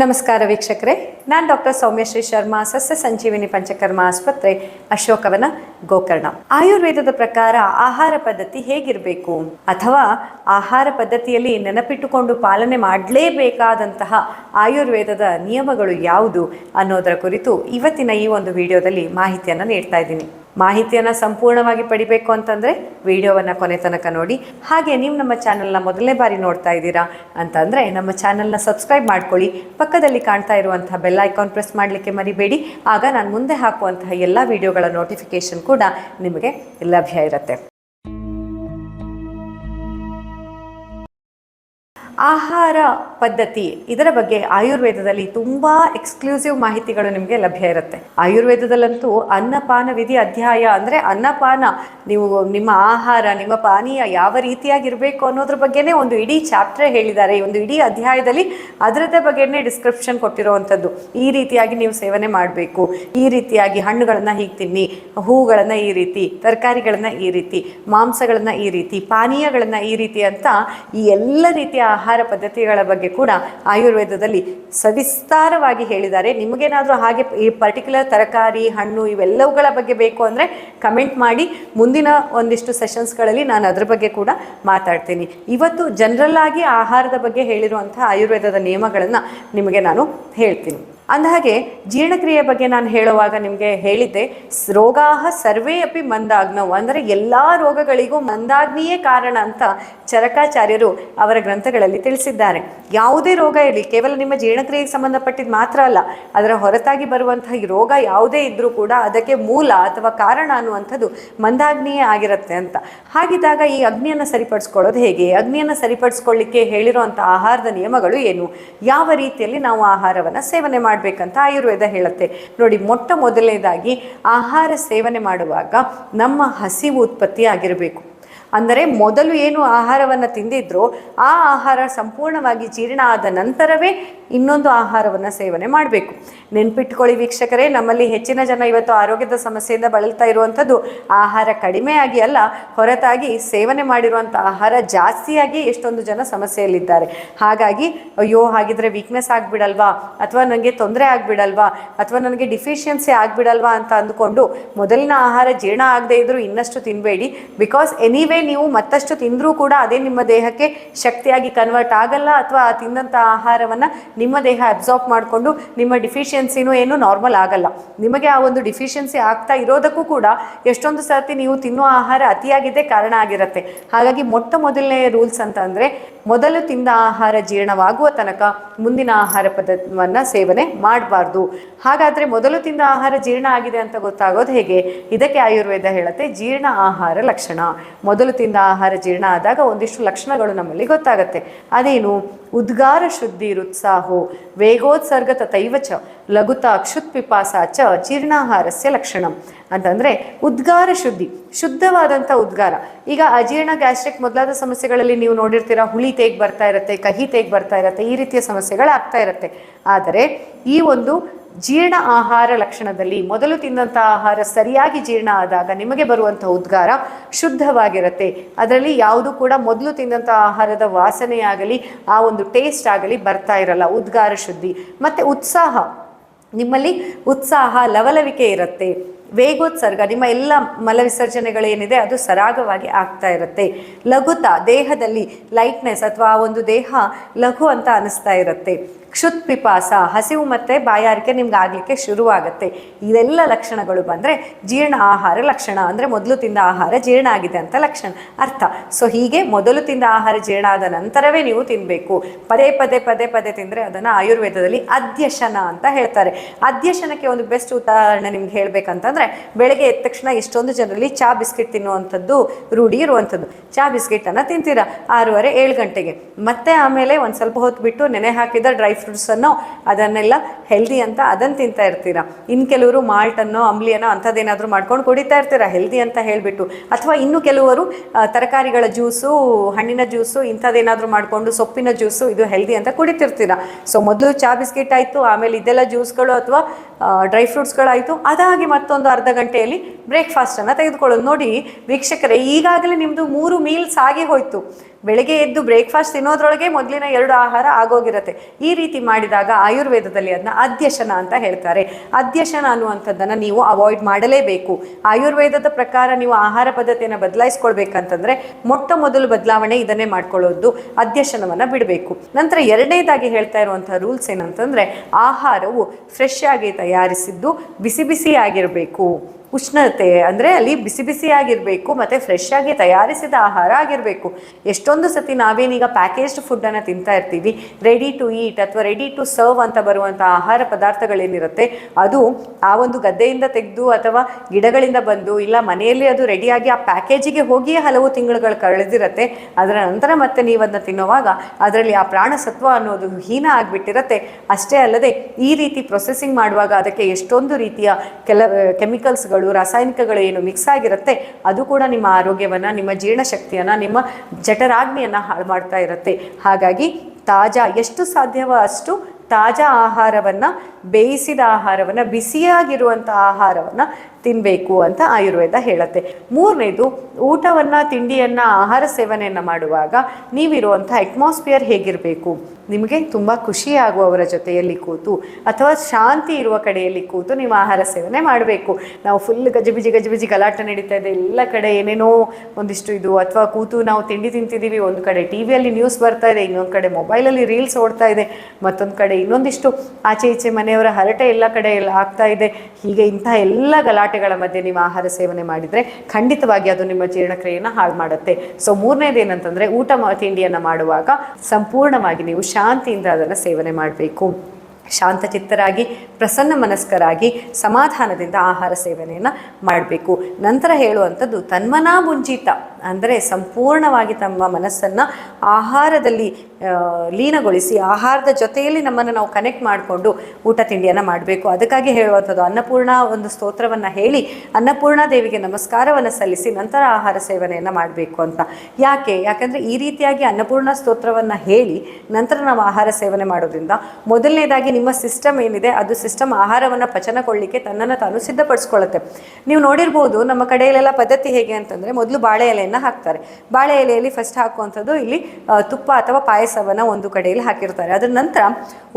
ನಮಸ್ಕಾರ ವೀಕ್ಷಕರೇ. ನಾನು ಡಾಕ್ಟರ್ ಸೌಮ್ಯಶ್ರೀ ಶರ್ಮಾ, ಸಸ್ಯ ಸಂಜೀವಿನಿ ಪಂಚಕರ್ಮ ಆಸ್ಪತ್ರೆ, ಅಶೋಕವನ ಗೋಕರ್ಣ. ಆಯುರ್ವೇದದ ಪ್ರಕಾರ ಆಹಾರ ಪದ್ಧತಿ ಹೇಗಿರಬೇಕು? ಅಥವಾ ಆಹಾರ ಪದ್ಧತಿಯಲ್ಲಿ ನೆನಪಿಟ್ಟುಕೊಂಡು ಪಾಲನೆ ಮಾಡಲೇಬೇಕಾದಂತಹ ಆಯುರ್ವೇದದ ನಿಯಮಗಳು ಯಾವುದು ಅನ್ನೋದರ ಕುರಿತು ಇವತ್ತಿನ ಈ ಒಂದು ವಿಡಿಯೋದಲ್ಲಿ ಮಾಹಿತಿಯನ್ನು ನೀಡ್ತಾ ಇದ್ದೀನಿ. ಮಾಹಿತಿಯನ್ನು ಸಂಪೂರ್ಣವಾಗಿ ಪಡಿಬೇಕು ಅಂತಂದರೆ ವಿಡಿಯೋವನ್ನು ಕೊನೆ ತನಕ ನೋಡಿ. ಹಾಗೆ ನೀವು ನಮ್ಮ ಚಾನಲ್ನ ಮೊದಲನೇ ಬಾರಿ ನೋಡ್ತಾ ಇದ್ದೀರಾ ಅಂತಂದರೆ ನಮ್ಮ ಚಾನಲ್ನ ಸಬ್ಸ್ಕ್ರೈಬ್ ಮಾಡ್ಕೊಳ್ಳಿ. ಪಕ್ಕದಲ್ಲಿ ಕಾಣ್ತಾ ಇರುವಂತಹ ಬೆಲ್ ಐಕಾನ್ ಪ್ರೆಸ್ ಮಾಡಲಿಕ್ಕೆ ಮರಿಬೇಡಿ. ಆಗ ನಾನು ಮುಂದೆ ಹಾಕುವಂತಹ ಎಲ್ಲ ವಿಡಿಯೋಗಳ ನೋಟಿಫಿಕೇಷನ್ ಕೂಡ ನಿಮಗೆ ಲಭ್ಯ ಇರುತ್ತೆ. ಆಹಾರ ಪದ್ಧತಿ ಇದರ ಬಗ್ಗೆ ಆಯುರ್ವೇದದಲ್ಲಿ ತುಂಬ ಎಕ್ಸ್ಕ್ಲೂಸಿವ್ ಮಾಹಿತಿಗಳು ನಿಮಗೆ ಲಭ್ಯ ಇರುತ್ತೆ. ಆಯುರ್ವೇದದಲ್ಲಂತೂ ಅನ್ನಪಾನ ವಿಧಿ ಅಧ್ಯಾಯ ಅಂದರೆ ಅನ್ನಪಾನ, ನೀವು ನಿಮ್ಮ ಆಹಾರ, ನಿಮ್ಮ ಪಾನೀಯ ಯಾವ ರೀತಿಯಾಗಿರಬೇಕು ಅನ್ನೋದ್ರ ಬಗ್ಗೆನೇ ಒಂದು ಇಡೀ ಚಾಪ್ಟರ್ ಹೇಳಿದ್ದಾರೆ. ಒಂದು ಇಡೀ ಅಧ್ಯಾಯದಲ್ಲಿ ಅದರದ್ದೇ ಬಗ್ಗೆನೇ ಡಿಸ್ಕ್ರಿಪ್ಷನ್ ಕೊಟ್ಟಿರುವಂಥದ್ದು. ಈ ರೀತಿಯಾಗಿ ನೀವು ಸೇವನೆ ಮಾಡಬೇಕು. ಈ ರೀತಿಯಾಗಿ ಹಣ್ಣುಗಳನ್ನು ಹೀಗೆ ತಿನ್ನಿ, ಹೂಗಳನ್ನು ಈ ರೀತಿ, ತರಕಾರಿಗಳನ್ನು ಈ ರೀತಿ, ಮಾಂಸಗಳನ್ನು ಈ ರೀತಿ, ಪಾನೀಯಗಳನ್ನು ಈ ರೀತಿ ಅಂತ ಈ ಎಲ್ಲ ರೀತಿಯ ಆಹಾರ ಪದ್ಧತಿಗಳ ಬಗ್ಗೆ ಕೂಡ ಆಯುರ್ವೇದದಲ್ಲಿ ಸವಿಸ್ತಾರವಾಗಿ ಹೇಳಿದ್ದಾರೆ. ನಿಮಗೇನಾದರೂ ಹಾಗೆ ಈ ಪರ್ಟಿಕ್ಯುಲರ್ ತರಕಾರಿ, ಹಣ್ಣು ಇವೆಲ್ಲವುಗಳ ಬಗ್ಗೆ ಬೇಕು ಅಂದರೆ ಕಮೆಂಟ್ ಮಾಡಿ. ಮುಂದಿನ ಒಂದಿಷ್ಟು ಸೆಷನ್ಸ್ಗಳಲ್ಲಿ ನಾನು ಅದ್ರ ಬಗ್ಗೆ ಕೂಡ ಮಾತಾಡ್ತೀನಿ. ಇವತ್ತು ಜನರಲ್ ಆಗಿ ಆಹಾರದ ಬಗ್ಗೆ ಹೇಳಿರುವಂಥ ಆಯುರ್ವೇದದ ನಿಯಮಗಳನ್ನು ನಿಮಗೆ ನಾನು ಹೇಳ್ತೀನಿ. ಅಂದಹಾಗೆ ಜೀರ್ಣಕ್ರಿಯೆ ಬಗ್ಗೆ ನಾನು ಹೇಳುವಾಗ ನಿಮಗೆ ಹೇಳಿದ್ದೆ, ರೋಗಾಹ ಸರ್ವೇ ಅಪಿ ಮಂದಾಗ್ನವು ಅಂದರೆ ಎಲ್ಲ ರೋಗಗಳಿಗೂ ಮಂದಾಗ್ನಿಯೇ ಕಾರಣ ಅಂತ ಚರಕಾಚಾರ್ಯರು ಅವರ ಗ್ರಂಥಗಳಲ್ಲಿ ತಿಳಿಸಿದ್ದಾರೆ. ಯಾವುದೇ ರೋಗ ಇರಲಿ, ಕೇವಲ ನಿಮ್ಮ ಜೀರ್ಣಕ್ರಿಯೆಗೆ ಸಂಬಂಧಪಟ್ಟಿದ್ದು ಮಾತ್ರ ಅಲ್ಲ, ಅದರ ಹೊರತಾಗಿ ಬರುವಂತಹ ಈ ರೋಗ ಯಾವುದೇ ಇದ್ದರೂ ಕೂಡ ಅದಕ್ಕೆ ಮೂಲ ಅಥವಾ ಕಾರಣ ಅನ್ನುವಂಥದ್ದು ಮಂದಾಗ್ನಿಯೇ ಆಗಿರುತ್ತೆ ಅಂತ. ಹಾಗಿದ್ದಾಗ ಈ ಅಗ್ನಿಯನ್ನು ಸರಿಪಡಿಸ್ಕೊಳ್ಳೋದು ಹೇಗೆ? ಅಗ್ನಿಯನ್ನು ಸರಿಪಡಿಸ್ಕೊಳ್ಳಿಕ್ಕೆ ಹೇಳಿರುವಂಥ ಆಹಾರದ ನಿಯಮಗಳು ಏನು? ಯಾವ ರೀತಿಯಲ್ಲಿ ನಾವು ಆಹಾರವನ್ನು ಸೇವನೆ ಮಾಡಬೇಕಂತ ಆಯುರ್ವೇದ ಹೇಳುತ್ತೆ. ನೋಡಿ ಮೊಟ್ಟ ಮೊದಲನೇದಾಗಿ ಆಹಾರ ಸೇವನೆ ಮಾಡುವಾಗ ನಮ್ಮ ಹಸಿವು ಉತ್ಪತ್ತಿ ಆಗಿರಬೇಕು. ಅಂದರೆ ಮೊದಲು ಏನು ಆಹಾರವನ್ನು ತಿಂದಿದ್ರೋ ಆ ಆಹಾರ ಸಂಪೂರ್ಣವಾಗಿ ಜೀರ್ಣ ಆದ ನಂತರವೇ ಇನ್ನೊಂದು ಆಹಾರವನ್ನು ಸೇವನೆ ಮಾಡಬೇಕು. ನೆನ್ಪಿಟ್ಕೊಳ್ಳಿ ವೀಕ್ಷಕರೇ, ನಮ್ಮಲ್ಲಿ ಹೆಚ್ಚಿನ ಜನ ಇವತ್ತು ಆರೋಗ್ಯದ ಸಮಸ್ಯೆಯಿಂದ ಬಳಲ್ತಾ ಇರುವಂಥದ್ದು ಆಹಾರ ಕಡಿಮೆಯಾಗಿ ಅಲ್ಲ, ಹೊರತಾಗಿ ಸೇವನೆ ಮಾಡಿರುವಂಥ ಆಹಾರ ಜಾಸ್ತಿಯಾಗಿ ಎಷ್ಟೊಂದು ಜನ ಸಮಸ್ಯೆಯಲ್ಲಿದ್ದಾರೆ. ಹಾಗಾಗಿ, ಅಯ್ಯೋ ಹಾಗಿದ್ರೆ ವೀಕ್ನೆಸ್ ಆಗಿಬಿಡಲ್ವಾ, ಅಥವಾ ನನಗೆ ತೊಂದರೆ ಆಗಿಬಿಡಲ್ವಾ, ಅಥವಾ ನನಗೆ ಡಿಫಿಷಿಯನ್ಸಿ ಆಗಿಬಿಡಲ್ವಾ ಅಂತ ಅಂದುಕೊಂಡು ಮೊದಲಿನ ಆಹಾರ ಜೀರ್ಣ ಆಗದೇ ಇದ್ರೂ ಇನ್ನಷ್ಟು ತಿನ್ನಬೇಡಿ ಬಿಕಾಸ್ ಎನಿವೇ ನೀವು ಮತ್ತಷ್ಟು ತಿಂದರೂ ಕೂಡ ಅದೇ ನಿಮ್ಮ ದೇಹಕ್ಕೆ ಶಕ್ತಿಯಾಗಿ ಕನ್ವರ್ಟ್ ಆಗಲ್ಲ ಅಥವಾ ಆ ತಿಂದಂಥ ಆಹಾರವನ್ನು ನಿಮ್ಮ ದೇಹ ಅಬ್ಸಾರ್ಬ್ ಮಾಡಿಕೊಂಡು ನಿಮ್ಮ ಡಿಫಿಷಿಯನ್ಸಿನೂ ಏನು ನಾರ್ಮಲ್ ಆಗಲ್ಲ. ನಿಮಗೆ ಆ ಒಂದು ಡಿಫಿಷಿಯನ್ಸಿ ಆಗ್ತಾ ಇರೋದಕ್ಕೂ ಕೂಡ ಎಷ್ಟೊಂದು ಸರ್ತಿ ನೀವು ತಿನ್ನುವ ಆಹಾರ ಅತಿಯಾಗಿದ್ದೇ ಕಾರಣ ಆಗಿರುತ್ತೆ. ಹಾಗಾಗಿ ಮೊಟ್ಟ ಮೊದಲನೇ ರೂಲ್ಸ್ ಅಂತ ಅಂದರೆ ಮೊದಲು ತಿಂದ ಆಹಾರ ಜೀರ್ಣವಾಗುವ ತನಕ ಮುಂದಿನ ಆಹಾರ ಪದ್ಧತಿಯನ್ನು ಸೇವನೆ ಮಾಡಬಾರ್ದು. ಹಾಗಾದರೆ ಮೊದಲು ತಿಂದ ಆಹಾರ ಜೀರ್ಣ ಆಗಿದೆ ಅಂತ ಗೊತ್ತಾಗೋದು ಹೇಗೆ? ಇದಕ್ಕೆ ಆಯುರ್ವೇದ ಹೇಳುತ್ತೆ ಜೀರ್ಣ ಆಹಾರ ಲಕ್ಷಣ. ಮೊದಲು ತಿಂದ ಆಹಾರ ಜೀರ್ಣ ಆದಾಗ ಒಂದಿಷ್ಟು ಲಕ್ಷಣಗಳು ನಮ್ಮಲ್ಲಿ ಗೊತ್ತಾಗುತ್ತೆ. ಅದೇನು? ಉದ್ಗಾರ ಶುದ್ಧಿ ರುತ್ಸಾಹೋ ವೇಗೋತ್ಸರ್ಗ ತಥೈವ ಚ ಲಘುತ ಅಕ್ಷುತ್ ಪಿಪಾಸ ಚ ಜೀರ್ಣಾಹಾರಸ್ಯ ಲಕ್ಷಣಂ. ಅಂತಂದರೆ ಉದ್ಗಾರ ಶುದ್ಧಿ, ಶುದ್ಧವಾದಂಥ ಉದ್ಗಾರ. ಈಗ ಅಜೀರ್ಣ, ಗ್ಯಾಸ್ಟ್ರಿಕ್ ಮೊದಲಾದ ಸಮಸ್ಯೆಗಳಲ್ಲಿ ನೀವು ನೋಡಿರ್ತೀರ, ಹುಳಿ ತೇಗ್ ಬರ್ತಾ ಇರುತ್ತೆ, ಕಹಿ ತೇಗ್ ಬರ್ತಾ ಇರುತ್ತೆ, ಈ ರೀತಿಯ ಸಮಸ್ಯೆಗಳು ಆಗ್ತಾ ಇರುತ್ತೆ. ಆದರೆ ಈ ಒಂದು ಜೀರ್ಣ ಆಹಾರ ಲಕ್ಷಣದಲ್ಲಿ ಮೊದಲು ತಿಂದಂಥ ಆಹಾರ ಸರಿಯಾಗಿ ಜೀರ್ಣ ಆದಾಗ ನಿಮಗೆ ಬರುವಂಥ ಉದ್ಗಾರ ಶುದ್ಧವಾಗಿರುತ್ತೆ. ಅದರಲ್ಲಿ ಯಾವುದು ಕೂಡ ಮೊದಲು ತಿಂದಂಥ ಆಹಾರದ ಆಗಲಿ ಆ ಒಂದು ಟೇಸ್ಟ್ ಆಗಲಿ ಬರ್ತಾ ಇರಲ್ಲ, ಉದ್ಗಾರ ಶುದ್ಧಿ. ಮತ್ತು ಉತ್ಸಾಹ. ನಿಮ್ಮಲ್ಲಿ ಉತ್ಸಾಹ, ಲವಲವಿಕೆ ಇರುತ್ತೆ. ವೇಗೋತ್ಸರ್ಗ, ನಿಮ್ಮ ಎಲ್ಲ ಮಲವಿಸರ್ಜನೆಗಳೇನಿದೆ ಅದು ಸರಾಗವಾಗಿ ಆಗ್ತಾ ಇರುತ್ತೆ. ಲಘುತ, ದೇಹದಲ್ಲಿ ಲೈಟ್ನೆಸ್ ಅಥವಾ ಆ ಒಂದು ದೇಹ ಲಘು ಅಂತ ಅನಿಸ್ತಾ ಇರುತ್ತೆ. ಕ್ಷುತ್ ಪಿಪಾಸ, ಹಸಿವು ಮತ್ತು ಬಾಯಾರಿಕೆ ನಿಮ್ಗೆ ಆಗಲಿಕ್ಕೆ ಶುರುವಾಗುತ್ತೆ. ಇದೆಲ್ಲ ಲಕ್ಷಣಗಳು ಬಂದರೆ ಜೀರ್ಣ ಆಹಾರ ಲಕ್ಷಣ. ಅಂದರೆ ಮೊದಲು ತಿಂದ ಆಹಾರ ಜೀರ್ಣ ಆಗಿದೆ ಅಂತ ಲಕ್ಷಣ. ಅರ್ಥ. ಸೊ ಹೀಗೆ ಮೊದಲು ತಿಂದ ಆಹಾರ ಜೀರ್ಣ ಆದ ನಂತರವೇ ನೀವು ತಿನ್ನಬೇಕು ಪದೇ ಪದೇ ಪದೇ ಪದೇ ತಿಂದರೆ ಅದನ್ನು ಆಯುರ್ವೇದದಲ್ಲಿ ಅಧ್ಯಶನ ಅಂತ ಹೇಳ್ತಾರೆ. ಅಧ್ಯಶನಕ್ಕೆ ಒಂದು ಬೆಸ್ಟ್ ಉದಾಹರಣೆ ನಿಮ್ಗೆ ಹೇಳಬೇಕಂತಂದರೆ, ಬೆಳಗ್ಗೆ ಎದ್ದ ತಕ್ಷಣ ಎಷ್ಟೊಂದು ಜನರಲ್ಲಿ ಚಾ ಬಿಸ್ಕೆಟ್ ತಿನ್ನುವಂಥದ್ದು ರೂಢಿ ಇರುವಂಥದ್ದು. ಚಾ ಬಿಸ್ಕೆಟನ್ನು ತಿಂತೀರಾ? ಆರೂವರೆ, ಏಳು ಗಂಟೆಗೆ. ಮತ್ತೆ ಆಮೇಲೆ ಒಂದು ಸ್ವಲ್ಪ ಹೊತ್ತು ಬಿಟ್ಟು ನೆನೆ ಹಾಕಿದ ಡ್ರೈ ಫ್ರೂಟ್ಸನ್ನು ಅದನ್ನೆಲ್ಲ ಹೆಲ್ದಿ ಅಂತ ಅದನ್ನು ತಿಂತಾ ಇರ್ತೀರಾ? ಇನ್ನು ಕೆಲವರು ಮಾಲ್ಟನ್ನು, ಅಂಬ್ಲಿಯನ್ನು ಅಂಥದ್ದೇನಾದರೂ ಮಾಡ್ಕೊಂಡು ಕುಡಿತಾ ಇರ್ತೀರಾ? ಹೆಲ್ದಿ ಅಂತ ಹೇಳಿಬಿಟ್ಟು. ಅಥವಾ ಇನ್ನು ಕೆಲವರು ತರಕಾರಿಗಳ ಜ್ಯೂಸು, ಹಣ್ಣಿನ ಜ್ಯೂಸು, ಇಂಥದ್ದೇನಾದರೂ ಮಾಡಿಕೊಂಡು ಸೊಪ್ಪಿನ ಜ್ಯೂಸು, ಇದು ಹೆಲ್ದಿ ಅಂತ ಕುಡಿತಿರ್ತೀರಾ? ಸೊ, ಮೊದಲು ಚಾ ಬಿಸ್ಕೆಟ್ ಆಯಿತು, ಆಮೇಲೆ ಇದೆಲ್ಲ ಜ್ಯೂಸ್ಗಳು ಅಥವಾ ಡ್ರೈ ಫ್ರೂಟ್ಸ್ಗಳಾಯಿತು. ಅದಾಗಿ ಮತ್ತೊಂದು ಅರ್ಧ ಗಂಟೆಯಲ್ಲಿ ಬ್ರೇಕ್ಫಾಸ್ಟನ್ನು ತೆಗೆದುಕೊಳ್ಳೋದು. ನೋಡಿ, ವೀಕ್ಷಕರೇ, ಈಗಾಗಲೇ ನಿಮ್ಮದು ಮೂರು ಮೀಲ್ಸ್ ಆಗಿ ಹೋಯಿತು. ಬೆಳಗ್ಗೆ ಎದ್ದು ಬ್ರೇಕ್ಫಾಸ್ಟ್ ತಿನ್ನೋದ್ರೊಳಗೆ ಮೊದಲಿನ ಎರಡು ಆಹಾರ ಆಗೋಗಿರುತ್ತೆ. ಈ ರೀತಿ ಮಾಡಿದಾಗ ಆಯುರ್ವೇದದಲ್ಲಿ ಅದನ್ನ ಅಧ್ಯಶನ ಅಂತ ಹೇಳ್ತಾರೆ. ಅಧ್ಯಶನ ಅನ್ನುವಂಥದ್ದನ್ನು ನೀವು ಅವಾಯ್ಡ್ ಮಾಡಲೇಬೇಕು. ಆಯುರ್ವೇದದ ಪ್ರಕಾರ ನೀವು ಆಹಾರ ಪದ್ಧತಿಯನ್ನು ಬದಲಾಯಿಸ್ಕೊಳ್ಬೇಕಂತಂದ್ರೆ ಮೊಟ್ಟ ಮೊದಲು ಬದಲಾವಣೆ ಇದನ್ನೇ ಮಾಡ್ಕೊಳ್ಳೋದು, ಅಧ್ಯಶನವನ್ನು ಬಿಡಬೇಕು. ನಂತರ ಎರಡನೇದಾಗಿ ಹೇಳ್ತಾ ಇರುವಂಥ ರೂಲ್ಸ್ ಏನಂತಂದ್ರೆ ಆಹಾರವು ಫ್ರೆಶ್ ಆಗಿ ತಯಾರಿಸಿದ್ದು ಬಿಸಿ ಬಿಸಿ ಆಗಿರಬೇಕು ಉಷ್ಣತೆ ಅಂದರೆ ಅಲ್ಲಿ ಬಿಸಿ ಬಿಸಿಯಾಗಿರಬೇಕು ಮತ್ತು ಫ್ರೆಶ್ ಆಗಿ ತಯಾರಿಸಿದ ಆಹಾರ ಆಗಿರಬೇಕು. ಎಷ್ಟೊಂದು ಸತಿ ನಾವೇನೀಗ ಪ್ಯಾಕೇಜ್ಡ್ ಫುಡ್ಡನ್ನು ತಿಂತಾ ಇರ್ತೀವಿ. ರೆಡಿ ಟು ಈಟ್ ಅಥವಾ ರೆಡಿ ಟು ಸರ್ವ್ ಅಂತ ಬರುವಂಥ ಆಹಾರ ಪದಾರ್ಥಗಳೇನಿರುತ್ತೆ, ಅದು ಆ ಒಂದು ಗದ್ದೆಯಿಂದ ತೆಗೆದು ಅಥವಾ ಗಿಡಗಳಿಂದ ಬಂದು ಇಲ್ಲ ಮನೆಯಲ್ಲಿ ಅದು ರೆಡಿಯಾಗಿ ಆ ಪ್ಯಾಕೇಜಿಗೆ ಹೋಗಿಯೇ ಹಲವು ತಿಂಗಳುಗಳು ಕಳೆದಿರುತ್ತೆ. ಅದರ ನಂತರ ಮತ್ತೆ ನೀವು ಅದನ್ನ ತಿನ್ನುವಾಗ ಅದರಲ್ಲಿ ಆ ಪ್ರಾಣಸತ್ವ ಅನ್ನೋದು ಹೀನ ಆಗಿಬಿಟ್ಟಿರುತ್ತೆ. ಅಷ್ಟೇ ಅಲ್ಲದೆ ಈ ರೀತಿ ಪ್ರೊಸೆಸಿಂಗ್ ಮಾಡುವಾಗ ಅದಕ್ಕೆ ಎಷ್ಟೊಂದು ರೀತಿಯ ಕೆಲ ಕೆಮಿಕಲ್ಸ್ಗಳು ರಾಸಾಯನಿಕಗಳು ಏನು ಮಿಕ್ಸ್ ಆಗಿರುತ್ತೆ, ಅದು ಕೂಡ ನಿಮ್ಮ ಆರೋಗ್ಯವನ್ನು, ನಿಮ್ಮ ಜೀರ್ಣಶಕ್ತಿಯನ್ನು, ನಿಮ್ಮ ಜಠರಾಗ್ನಿಯನ್ನು ಹಾಳು ಮಾಡ್ತಾ ಇರುತ್ತೆ. ಹಾಗಾಗಿ ತಾಜಾ, ಎಷ್ಟು ಸಾಧ್ಯವೋ ಅಷ್ಟು ತಾಜಾ ಆಹಾರವನ್ನು, ಬೇಯಿಸಿದ ಆಹಾರವನ್ನು ಬಿಸಿಯಾಗಿರುವಂಥ ಆಹಾರವನ್ನು ತಿನ್ನಬೇಕು ಅಂತ ಆಯುರ್ವೇದ ಹೇಳುತ್ತೆ. ಮೂರನೇದು, ಊಟವನ್ನು, ತಿಂಡಿಯನ್ನು, ಆಹಾರ ಸೇವನೆಯನ್ನು ಮಾಡುವಾಗ ನೀವಿರುವಂಥ ಅಟ್ಮಾಸ್ಫಿಯರ್ ಹೇಗಿರಬೇಕು? ನಿಮಗೆ ತುಂಬ ಖುಷಿಯಾಗುವವರ ಜೊತೆಯಲ್ಲಿ ಕೂತು ಅಥವಾ ಶಾಂತಿ ಇರುವ ಕಡೆಯಲ್ಲಿ ಕೂತು ನೀವು ಆಹಾರ ಸೇವನೆ ಮಾಡಬೇಕು. ನಾವು ಫುಲ್ ಗಜಿಬಿಜಿ ಗಜಿಬಿಜಿ ಗಲಾಟೆ ನಡೀತಾ ಇದೆ. ಎಲ್ಲ ಕಡೆ ಏನೇನೋ ಒಂದಿಷ್ಟು ಇದು ಅಥವಾ ಕೂತು ನಾವು ತಿಂಡಿ ತಿಂತಿದ್ದೀವಿ. ಒಂದು ಕಡೆ ಟಿ ವಿಯಲ್ಲಿ ನ್ಯೂಸ್ ಬರ್ತಾ ಇದೆ. ಇನ್ನೊಂದು ಕಡೆ ಮೊಬೈಲಲ್ಲಿ ರೀಲ್ಸ್ ಓಡ್ತಾ ಇದೆ. ಮತ್ತೊಂದು ಕಡೆ ಇನ್ನೊಂದಿಷ್ಟು ಆಚೆ ಈಚೆ ಮನೆಯವರ ಹರಟೆ ಎಲ್ಲ ಕಡೆ ಎಲ್ಲ ಆಗ್ತಾ ಇದೆ. ಹೀಗೆ ಇಂತಹ ಎಲ್ಲ ಗಲಾಟೆಗಳ ಮಧ್ಯೆ ನೀವು ಆಹಾರ ಸೇವನೆ ಮಾಡಿದರೆ ಖಂಡಿತವಾಗಿ ಅದು ನಿಮ್ಮ ಜೀರ್ಣಕ್ರಿಯೆಯನ್ನು ಹಾಳು ಮಾಡುತ್ತೆ. ಸೊ ಮೂರನೇದು ಏನಂತಂದರೆ ಊಟ ತಿಂಡಿಯನ್ನು ಮಾಡುವಾಗ ಸಂಪೂರ್ಣವಾಗಿ ನೀವು ಶಾಂತಿಯಿಂದ ಅದನ್ನು ಸೇವನೆ ಮಾಡಬೇಕು. ಶಾಂತಚಿತ್ತರಾಗಿ, ಪ್ರಸನ್ನ ಮನಸ್ಕರಾಗಿ ಸಮಾಧಾನದಿಂದ ಆಹಾರ ಸೇವನೆಯನ್ನು ಮಾಡಬೇಕು. ನಂತರ ಹೇಳುವಂಥದ್ದು ತನ್ಮನಾ ಮುಂಜಿತ ಅಂದರೆ ಸಂಪೂರ್ಣವಾಗಿ ತಮ್ಮ ಮನಸ್ಸನ್ನು ಆಹಾರದಲ್ಲಿ ಲೀನಗೊಳಿಸಿ ಆಹಾರದ ಜೊತೆಯಲ್ಲಿ ನಮ್ಮನ್ನು ನಾವು ಕನೆಕ್ಟ್ ಮಾಡಿಕೊಂಡು ಊಟ ತಿಂಡಿಯನ್ನು ಮಾಡಬೇಕು. ಅದಕ್ಕಾಗಿ ಹೇಳುವಂಥದ್ದು ಅನ್ನಪೂರ್ಣ ಒಂದು ಸ್ತೋತ್ರವನ್ನು ಹೇಳಿ, ಅನ್ನಪೂರ್ಣ ದೇವಿಗೆ ನಮಸ್ಕಾರವನ್ನು ಸಲ್ಲಿಸಿ ನಂತರ ಆಹಾರ ಸೇವನೆಯನ್ನು ಮಾಡಬೇಕು ಅಂತ. ಯಾಕೆ? ಯಾಕಂದರೆ ಈ ರೀತಿಯಾಗಿ ಅನ್ನಪೂರ್ಣ ಸ್ತೋತ್ರವನ್ನು ಹೇಳಿ ನಂತರ ನಾವು ಆಹಾರ ಸೇವನೆ ಮಾಡೋದ್ರಿಂದ ಮೊದಲನೇದಾಗಿ ನಿಮ್ಮ ಸಿಸ್ಟಮ್ ಏನಿದೆ, ಅದು ಸಿಸ್ಟಮ್ ಆಹಾರವನ್ನು ಪಚನಗೊಳ್ಳಿಕ್ಕೆ ತನ್ನನ್ನು ತಾನು ಸಿದ್ಧಪಡಿಸ್ಕೊಳ್ಳುತ್ತೆ. ನೀವು ನೋಡಿರ್ಬೋದು ನಮ್ಮ ಕಡೆಯಲ್ಲೆಲ್ಲ ಪದ್ಧತಿ ಹೇಗೆ ಅಂತಂದರೆ ಮೊದಲು ಬಾಳೆ ಹಾಕ್ತಾರೆ. ಬಾಳೆ ಎಲೆಯಲ್ಲಿ ಫಸ್ಟ್ ಹಾಕುವಂಥದ್ದು ಇಲ್ಲಿ ತುಪ್ಪ ಅಥವಾ ಪಾಯಸವನ್ನು ಒಂದು ಕಡೆಯಲ್ಲಿ ಹಾಕಿರ್ತಾರೆ. ಅದರ ನಂತರ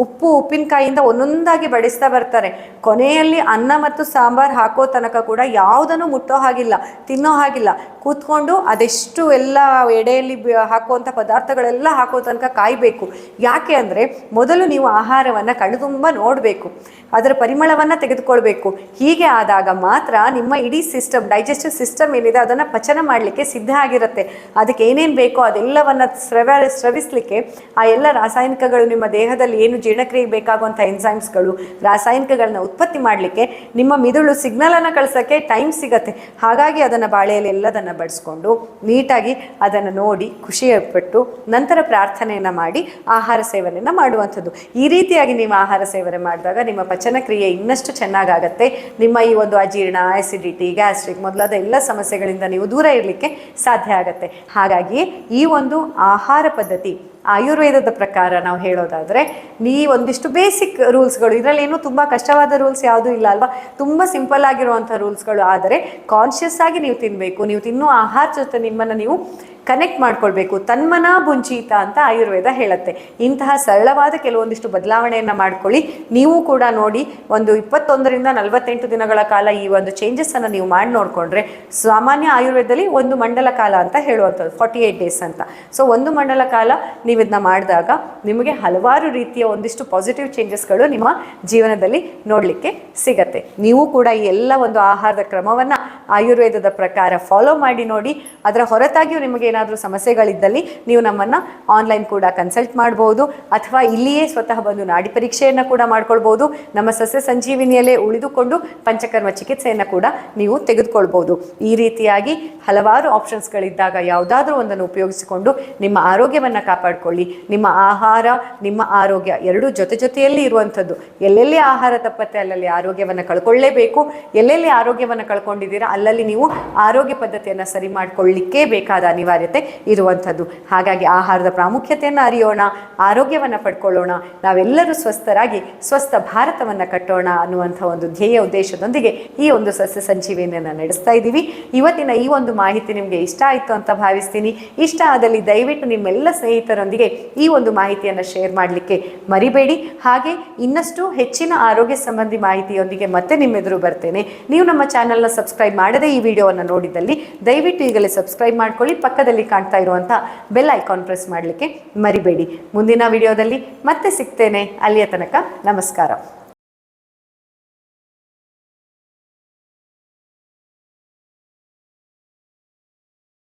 ಉಪ್ಪು ಉಪ್ಪಿನಕಾಯಿಯಿಂದ ಒಂದೊಂದಾಗಿ ಬಡಿಸ್ತಾ ಬರ್ತಾರೆ. ಕೊನೆಯಲ್ಲಿ ಅನ್ನ ಮತ್ತು ಸಾಂಬಾರ್ ಹಾಕೋ ತನಕ ಕೂಡ ಯಾವುದನ್ನು ಮುಟ್ಟೋ ಹಾಗಿಲ್ಲ, ತಿನ್ನೋ ಹಾಗಿಲ್ಲ. ಕೂತ್ಕೊಂಡು ಅದೆಷ್ಟು ಎಲ್ಲ ಎಡೆಯಲ್ಲಿ ಹಾಕುವಂಥ ಪದಾರ್ಥಗಳೆಲ್ಲ ಹಾಕೋ ತನಕ ಕಾಯಬೇಕು. ಯಾಕೆ ಅಂದರೆ, ಮೊದಲು ನೀವು ಆಹಾರವನ್ನು ಕಣ್ಣು ನೋಡಬೇಕು. ಅದರ ಪರಿಮಳವನ್ನು ತೆಗೆದುಕೊಳ್ಬೇಕು. ಹೀಗೆ ಆದಾಗ ಮಾತ್ರ ನಿಮ್ಮ ಇಡೀ ಸಿಸ್ಟಮ್ ಡೈಜೆಸ್ಟಿವ್ ಸಿಸ್ಟಮ್ ಏನಿದೆ ಅದನ್ನು ಪಚನ ಮಾಡಲಿಕ್ಕೆ ಸಿದ್ಧ ಆಗಿರುತ್ತೆ. ಅದಕ್ಕೆ ಏನೇನು ಬೇಕೋ ಅದೆಲ್ಲವನ್ನು ಸ್ರವ, ಸ್ರವಿಸಲಿಕ್ಕೆ ಆ ಎಲ್ಲ ರಾಸಾಯನಿಕಗಳು ನಿಮ್ಮ ದೇಹದಲ್ಲಿ ಏನು ಜೀರ್ಣಕ್ರಿಯೆಗೆ ಬೇಕಾಗುವಂಥ ಎನ್ಸೈಮ್ಸ್ಗಳು ರಾಸಾಯನಿಕಗಳನ್ನ ಉತ್ಪತ್ತಿ ಮಾಡಲಿಕ್ಕೆ ನಿಮ್ಮ ಮಿದುಳು ಸಿಗ್ನಲನ್ನು ಕಳಿಸೋಕ್ಕೆ ಟೈಮ್ ಸಿಗತ್ತೆ. ಹಾಗಾಗಿ ಅದನ್ನು ಬಾಳೆಯಲ್ಲಿ ಎಲ್ಲದನ್ನು ಬಡಿಸ್ಕೊಂಡು ನೀಟಾಗಿ ಅದನ್ನು ನೋಡಿ ಖುಷಿಪಟ್ಟು ನಂತರ ಪ್ರಾರ್ಥನೆಯನ್ನು ಮಾಡಿ ಆಹಾರ ಸೇವನೆಯನ್ನು ಮಾಡುವಂಥದ್ದು. ಈ ರೀತಿಯಾಗಿ ನೀವು ಆಹಾರ ಸೇವನೆ ಮಾಡಿದಾಗ ನಿಮ್ಮ ಪಚನ ಕ್ರಿಯೆ ಇನ್ನಷ್ಟು ಚೆನ್ನಾಗಾಗತ್ತೆ. ನಿಮ್ಮ ಈ ಒಂದು ಅಜೀರ್ಣ ಆಸಿಡಿಟಿ ಗ್ಯಾಸ್ಟ್ರಿಕ್ ಮೊದಲಾದ ಎಲ್ಲ ಸಮಸ್ಯೆಗಳಿಂದ ನೀವು ದೂರ ಇರಲಿಕ್ಕೆ ಸಾಧ್ಯ ಆಗುತ್ತೆ. ಹಾಗಾಗಿ ಈ ಒಂದು ಆಹಾರ ಪದ್ಧತಿ ಆಯುರ್ವೇದದ ಪ್ರಕಾರ ನಾವು ಹೇಳೋದಾದರೆ ನೀ ಒಂದಿಷ್ಟು ಬೇಸಿಕ್ ರೂಲ್ಸ್ಗಳು ಇದರಲ್ಲಿ ಏನು ತುಂಬ ಕಷ್ಟವಾದ ರೂಲ್ಸ್ ಯಾವುದೂ ಇಲ್ಲ ಅಲ್ವಾ? ತುಂಬ ಸಿಂಪಲ್ ಆಗಿರುವಂಥ ರೂಲ್ಸ್ಗಳು ಆದರೆ ಕಾನ್ಷಿಯಸ್ ಆಗಿ ನೀವು ತಿನ್ನಬೇಕು ನೀವು ತಿನ್ನೋ ಆಹಾರ ಜೊತೆ ನಿಮ್ಮನ್ನು ನೀವು ಕನೆಕ್ಟ್ ಮಾಡ್ಕೊಳ್ಬೇಕು. ತನ್ಮನ ಬುಂಚೀತ ಅಂತ ಆಯುರ್ವೇದ ಹೇಳುತ್ತೆ. ಇಂತಹ ಸರಳವಾದ ಕೆಲವೊಂದಿಷ್ಟು ಬದಲಾವಣೆಯನ್ನು ಮಾಡ್ಕೊಳ್ಳಿ. ನೀವು ಕೂಡ ನೋಡಿ, ಒಂದು ಇಪ್ಪತ್ತೊಂದರಿಂದ ನಲವತ್ತೆಂಟು ದಿನಗಳ ಕಾಲ ಈ ಒಂದು ಚೇಂಜಸ್ಸನ್ನು ನೀವು ಮಾಡಿ ನೋಡಿಕೊಂಡ್ರೆ, ಸಾಮಾನ್ಯ ಆಯುರ್ವೇದದಲ್ಲಿ ಒಂದು ಮಂಡಲ ಕಾಲ ಅಂತ ಹೇಳುವಂಥದ್ದು ಫಾರ್ಟಿ ಏಯ್ಟ್ ಡೇಸ್ ಅಂತ. ಸೊ ಒಂದು ಮಂಡಲ ಕಾಲ ನೀವು ಇದನ್ನ ಮಾಡಿದಾಗ ನಿಮಗೆ ಹಲವಾರು ರೀತಿಯ ಒಂದಿಷ್ಟು ಪಾಸಿಟಿವ್ ಚೇಂಜಸ್ಗಳು ನಿಮ್ಮ ಜೀವನದಲ್ಲಿ ನೋಡಲಿಕ್ಕೆ ಸಿಗತ್ತೆ. ನೀವು ಕೂಡ ಈ ಎಲ್ಲ ಒಂದು ಆಹಾರದ ಕ್ರಮವನ್ನು ಆಯುರ್ವೇದದ ಪ್ರಕಾರ ಫಾಲೋ ಮಾಡಿ ನೋಡಿ, ಅದರ ಹೊರತಾಗಿಯೂ ನಿಮಗೆ ಏನಾದರೂ ಸಮಸ್ಯೆಗಳಿದ್ದಲ್ಲಿ ನೀವು ನಮ್ಮನ್ನು ಆನ್ಲೈನ್ ಕೂಡ ಕನ್ಸಲ್ಟ್ ಮಾಡ್ಬೋದು, ಅಥವಾ ಇಲ್ಲಿಯೇ ಸ್ವತಃ ಬಂದು ನಾಡಿ ಪರೀಕ್ಷೆಯನ್ನು ಕೂಡ ಮಾಡ್ಕೊಳ್ಬೋದು, ನಮ್ಮ ಸಸ್ಯ ಸಂಜೀವಿನಿಯಲ್ಲೇ ಉಳಿದುಕೊಂಡು ಪಂಚಕರ್ಮ ಚಿಕಿತ್ಸೆಯನ್ನು ಕೂಡ ನೀವು ತೆಗೆದುಕೊಳ್ಬೋದು. ಈ ರೀತಿಯಾಗಿ ಹಲವಾರು ಆಪ್ಷನ್ಸ್ಗಳಿದ್ದಾಗ ಯಾವುದಾದ್ರೂ ಒಂದನ್ನು ಉಪಯೋಗಿಸಿಕೊಂಡು ನಿಮ್ಮ ಆರೋಗ್ಯವನ್ನು ಕಾಪಾಡ್ಕೊಳ್ಳಿ ಮಾಡ್ಕೊಳ್ಳಿ. ನಿಮ್ಮ ಆಹಾರ, ನಿಮ್ಮ ಆರೋಗ್ಯ ಎರಡೂ ಜೊತೆ ಜೊತೆಯಲ್ಲಿ ಇರುವಂಥದ್ದು. ಎಲ್ಲೆಲ್ಲಿ ಆಹಾರ ತಪ್ಪತ್ತೆ ಅಲ್ಲಲ್ಲಿ ಆರೋಗ್ಯವನ್ನು ಕಳ್ಕೊಳ್ಳೇಬೇಕು. ಎಲ್ಲೆಲ್ಲಿ ಆರೋಗ್ಯವನ್ನು ಕಳ್ಕೊಂಡಿದ್ದೀರಾ ಅಲ್ಲಲ್ಲಿ ನೀವು ಆರೋಗ್ಯ ಪದ್ಧತಿಯನ್ನು ಸರಿ ಮಾಡಿಕೊಳ್ಳಿಕ್ಕೇ ಬೇಕಾದ ಅನಿವಾರ್ಯತೆ ಇರುವಂಥದ್ದು. ಹಾಗಾಗಿ ಆಹಾರದ ಪ್ರಾಮುಖ್ಯತೆಯನ್ನು ಅರಿಯೋಣ, ಆರೋಗ್ಯವನ್ನು ಪಡ್ಕೊಳ್ಳೋಣ, ನಾವೆಲ್ಲರೂ ಸ್ವಸ್ಥರಾಗಿ ಸ್ವಸ್ಥ ಭಾರತವನ್ನು ಕಟ್ಟೋಣ ಅನ್ನುವಂಥ ಒಂದು ಧ್ಯೇಯ ಉದ್ದೇಶದೊಂದಿಗೆ ಈ ಒಂದು ಸಸ್ಯ ಸಂಜೀವಿನಿಯನ್ನು ನಡೆಸ್ತಾ ಇದ್ದೀವಿ. ಇವತ್ತಿನ ಈ ಒಂದು ಮಾಹಿತಿ ನಿಮಗೆ ಇಷ್ಟ ಆಯಿತು ಅಂತ ಭಾವಿಸ್ತೀನಿ. ಇಷ್ಟ ಆದಲ್ಲಿ ದಯವಿಟ್ಟು ನಿಮ್ಮೆಲ್ಲ ಸ್ನೇಹಿತರೊಂದಿಗೆ ಈ ಒಂದು ಮಾಹಿತಿಯನ್ನು ಶೇರ್ ಮಾಡಲಿಕ್ಕೆ ಮರಿಬೇಡಿ. ಹಾಗೆ ಇನ್ನಷ್ಟು ಹೆಚ್ಚಿನ ಆರೋಗ್ಯ ಸಂಬಂಧಿ ಮಾಹಿತಿಯೊಂದಿಗೆ ಮತ್ತೆ ನಿಮ್ಮೆದುರು ಬರ್ತೇನೆ. ನೀವು ನಮ್ಮ ಚಾನಲ್ನ ಸಬ್ಸ್ಕ್ರೈಬ್ ಮಾಡದೇ ಈ ವಿಡಿಯೋವನ್ನು ನೋಡಿದಲ್ಲಿ ದಯವಿಟ್ಟು ಈಗಲೇ ಸಬ್ಸ್ಕ್ರೈಬ್ ಮಾಡ್ಕೊಳ್ಳಿ. ಪಕ್ಕದಲ್ಲಿ ಕಾಣ್ತಾ ಇರುವಂಥ ಬೆಲ್ ಐಕಾನ್ ಪ್ರೆಸ್ ಮಾಡಲಿಕ್ಕೆ ಮರಿಬೇಡಿ. ಮುಂದಿನ ವಿಡಿಯೋದಲ್ಲಿ ಮತ್ತೆ ಸಿಗ್ತೇನೆ. ಅಲ್ಲಿಯ ತನಕ ನಮಸ್ಕಾರ.